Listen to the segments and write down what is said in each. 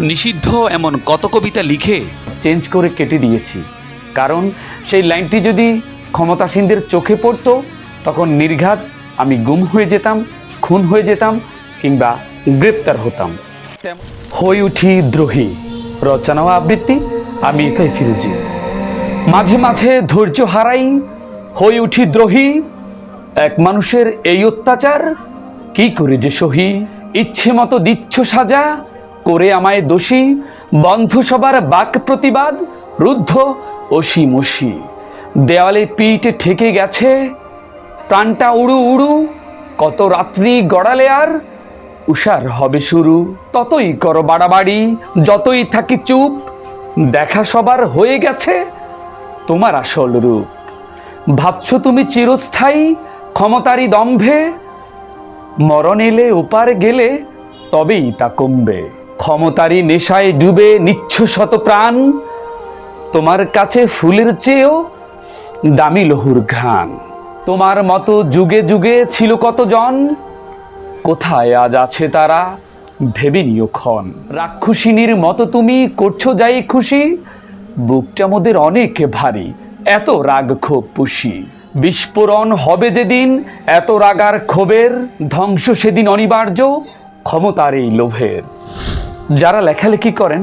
নিষিদ্ধ এমন কত কবিতা লিখে চেঞ্জ করে কেটে দিয়েছি। কারণ সেই লাইনটি যদি ক্ষমতাসীনদের চোখে পড়তো তখন নির্ঘাত আমি গুম হয়ে যেতাম খুন হয়ে যেতাম কিংবা গ্রেপ্তার হতাম। হয়ে উঠি দ্রোহী রচনা ও আবৃত্তি আমি এফআই ফিরুজি মাঝে মাঝে ধৈর্য হারাই হয়ে উঠি দ্রোহী এক মানুষের এই অত্যাচার কি করে যে সহি? ইচ্ছে মতো দিচ্ছ সাজা করে আমায় দোষী বন্ধ সবার বাক প্রতিবাদ, রুদ্ধ অসি মসি দেওয়ালে পিঠ ঠেকে গেছে, প্রাণটা উড়ু উড়ু, কত রাত্রি গড়ালে আর উষার হবে শুরু। ততই করো বাড়াবাড়ি, যতই থাকি চুপ, দেখা সবার হয়ে গেছে তোমার আসল রূপ। ভাবছ তুমি চিরস্থায়ী, ক্ষমতারই দম্ভে, মরণ এলে ওপার গেলে তবেই তা কমবে। ক্ষমতারই নেশায় ডুবে নিচ্ছ শত প্রাণ, তোমার কাছে ফুলের চেয়েও দামি লহুর ঘ্রাণ। তোমার মতো যুগে যুগে ছিল কতজন, কোথায় আজ আছে তারা ভেবে নিও ক্ষণ। রাক্ষসিনীর মতো তুমি করছ যাই খুশি, বুকটা মোদের অনেক ভারী, এত রাগ ক্ষোভ পুষি। বিস্ফোরণ হবে যেদিন, এত রাগার ক্ষোভের ধ্বংস সেদিন অনিবার্য, ক্ষমতার এই লোভের। যারা লেখালেখি করেন,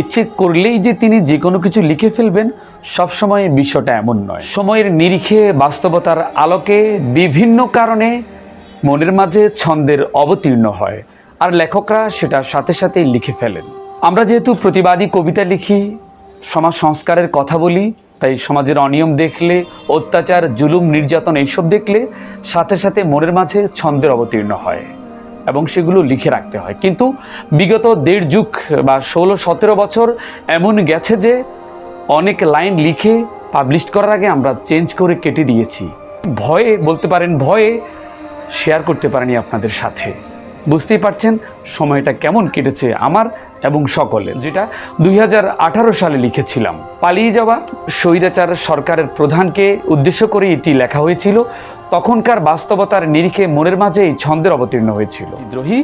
ইচ্ছে করলেই যে তিনি যে কোনো কিছু লিখে ফেলবেন, সবসময় বিষয়টা এমন নয়। সময়ের নিরিখে বাস্তবতার আলোকে বিভিন্ন কারণে মনের মাঝে ছন্দের অবতীর্ণ হয়, আর লেখকরা সেটা সাথে সাথে লিখে ফেলেন। আমরা যেহেতু প্রতিবাদী কবিতা লিখি সমাজ সংস্কারের কথা বলি, তাই সমাজের অনিয়ম দেখলে, অত্যাচার, জুলুম, নির্যাতন এইসব দেখলে সাথে সাথে মনের মাঝে ছন্দের অবতীর্ণ হয়। এবং সেগুলো লিখে রাখতে হয়। কিন্তু বিগত দেড় যুগ বা ষোলো, সতেরো বছর এমন গেছে যে অনেক লাইন লিখে পাবলিশ করার আগে আমরা চেঞ্জ করে কেটে দিয়েছি। ভয়ে বলতে পারেন, ভয়ে শেয়ার করতে পারেনি আপনাদের সাথে। বুঝতেই পারছেন সময়টা কেমন কেটেছে আমার এবং সকলের। যেটা দুই হাজার আঠারো সালে লিখেছিলাম। পালিয়ে যাওয়া স্বৈরাচার সরকারের প্রধানকে উদ্দেশ্য করে এটি লেখা হয়েছিল। তখনকার বাস্তবতার নিরিখে মনের মাঝে এই ছন্দের অবতীর্ণ হয়েছিল। বিদ্রোহী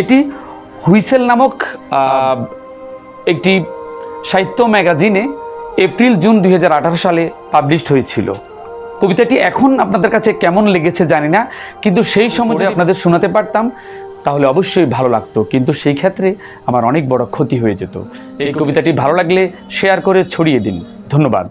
এটি হুইসেল নামক একটি সাহিত্য ম্যাগাজিনে এপ্রিল জুন দুই হাজার আঠারো সালে পাবলিশড হয়েছিল। কবিতাটি এখন আপনাদের কাছে কেমন লেগেছে জানি না কিন্তু সেই সময় আপনাদের শোনাতে পারতাম তাহলে অবশ্যই ভালো লাগতো। কিন্তু সেই ক্ষেত্রে আমার অনেক বড় ক্ষতি হয়ে যেত। এই কবিতাটি ভালো লাগলে শেয়ার করে ছড়িয়ে দিন। ধন্যবাদ।